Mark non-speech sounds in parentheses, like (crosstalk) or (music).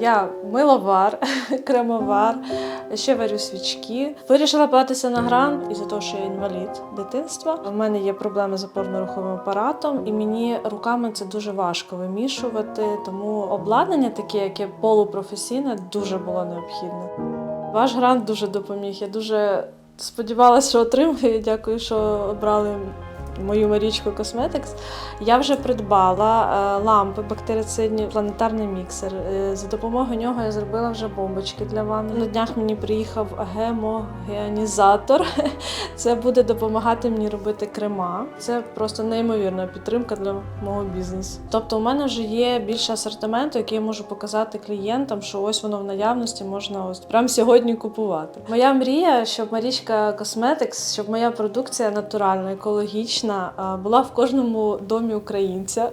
Я миловар, (laughs) кремовар, ще варю свічки. Вирішила податися на грант із-за того, що я інвалід дитинства. У мене є проблеми з опорно-руховим апаратом, і мені руками це дуже важко вимішувати. Тому обладнання, таке, яке полупрофесійне, дуже було необхідне. Ваш грант дуже допоміг. Я дуже сподівалася, що отримаю. Дякую, що обрали мою Марічку Cosmetics. Я вже придбала е, лампи бактерицидні, планетарний міксер. Е, За допомогою нього я зробила вже бомбочки для ванни. На днях мені приїхав гемогенізатор. (laughs) Це буде допомагати мені робити крема. Це просто неймовірна підтримка для мого бізнесу. Тобто, у мене вже є більше асортименту, який я можу показати клієнтам, що ось воно в наявності можна ось прямо сьогодні купувати. Моя мрія, щоб Марічка Cosmetics, щоб моя продукція натуральна, екологічна, а, була в кожному домі українця.